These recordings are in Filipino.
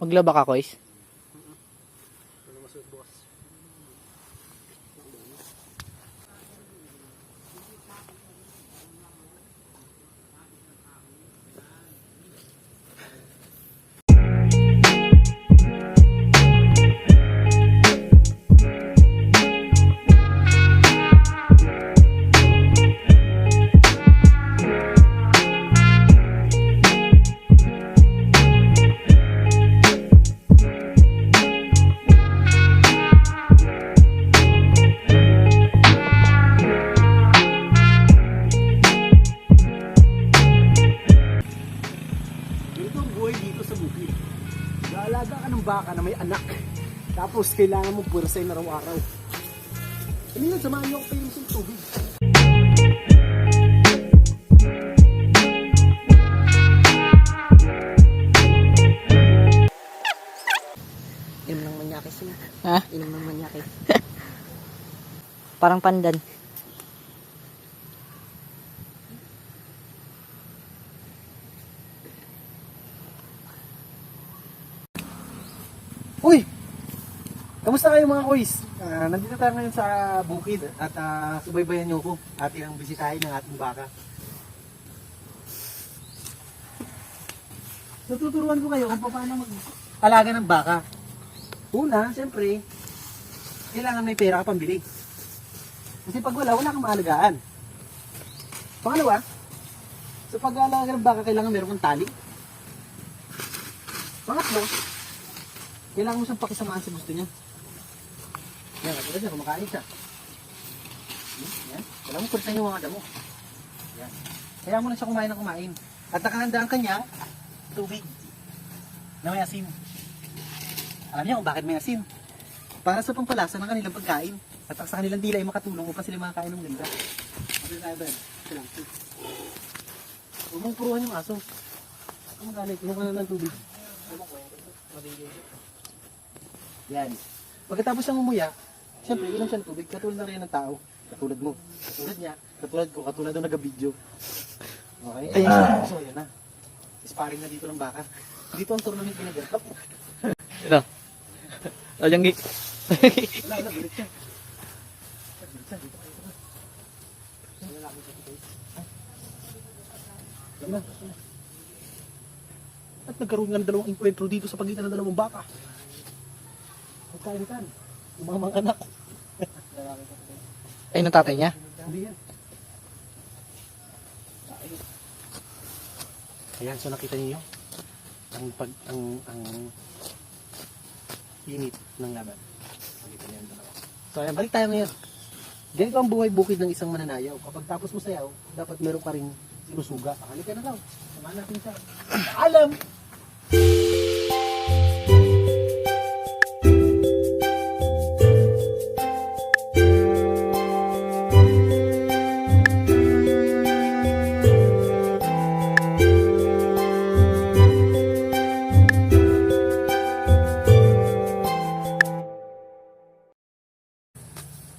Maglaba ka, Kois. Gaalaga ka ng baka na may anak. Tapos kailangan mo pwersahin araw-araw. Ano yun, samahan niyo ako pa yung tubig. Inom ng manyakis yun. Ha? Inom ng manyakis. Parang pandan. Uy! Kamusta kayo mga kuys? Ah, nandito tayo ngayon sa bukid at ah, subaybayan niyo ko ating ang bisitahin ng ating baka. Natuturuan ko kayo kung paano mag-alaga ng baka. Una, siyempre, kailangan may pera ka pambili. Kasi pag wala, wala kang maalagaan. Pangalawa, sa pag-aalaga ng baka, kailangan meron kang tali. Pangatlo, kailangan mo siyang pakisamaan sa gusto niya. Yan, katulad niya, kumakain siya. Hmm, Yan, kailangan mo kursan yung mga damo. Yan. Kaya mo na siya kumain ng kumain. At nakahanda ang kanyang tubig na may asin. Alam niya kung bakit may asin? Para sa pampalasa ng kanilang pagkain. At sa kanilang dila ay makatulong upang sila makakain ng ganda. Ano tayo ba? Ito lang. Huwag mong puruhan yung aso. Ang galit, kinuha ka na ng tubig. Yan. Pagkatapos siyang umuya, siyempre, inom siya ng tubig. Katulad na rin ng tao. Katulad mo. Katulad niya. Katulad ko. Katulad doon nag-video. Okay? Ayun. So, yan na. Sparring na dito ng baka. Dito ang tournament pinaganap. Ito. Ayan, gi. Wala na, bilit siya. Dito kayo. At nagkaroon nga ng dalawang enkwentro dito sa pagitan ng dalawang baka. Mga mga anak. Ay, ng tatay niya. Hindi yan. Ayan, so nakita niyo ang pag ang ang init ng laban. Nakita niyo ang dalawa. So ayan, balik tayo ngayon. Ganito ang buhay bukid ng isang mananayaw. Kapag tapos mo sayaw, dapat meron ka rin sinusuga. Halika na daw. Samahan natin siya. Alam!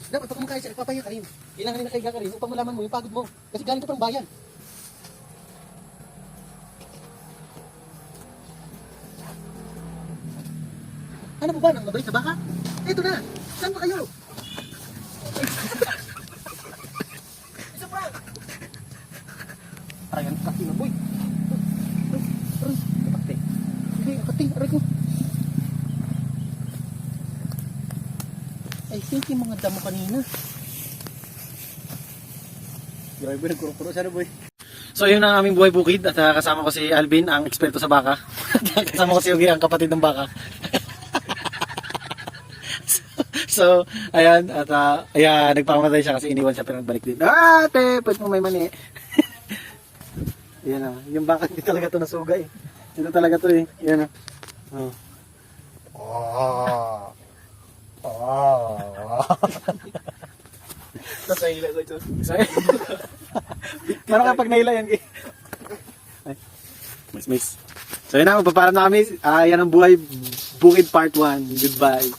Dapat pag kumakain siya, nagpapahinga ka rin. Kailangan rin nakahiga ka rin upang malaman mo yung pagod mo. Kasi galing ka pang bayan. Ano po ba nang mabait na baka? Ito na! Saan ba kayo? Isa pa! Ayan, kaki na boy. Aray, kapate. Hindi, kapate, aray ko. I think yung mga damo kanina. Grabe, nagkuro-kuro sana boy. So yun ang aming buhay bukid at ah, kasama ko si Alvin, ang eksperto sa baka. kasama ko si Yugi, ang kapatid ng baka. so, ayan, at uh, ayan, nagpakamatay siya kasi iniwan siya pero nagbalik din. Ah, te, pwede mo may mani. Yan ah, yung baka hindi talaga to nasuga eh. Ito talaga to eh. Yan ah. Oh. Oh. Tapos nahila ko ito. Parang kapag nahila yan. eh. Miss, miss. So yun na, magpaparam na kami. Ah, yan ang buhay bukid part 1. Goodbye.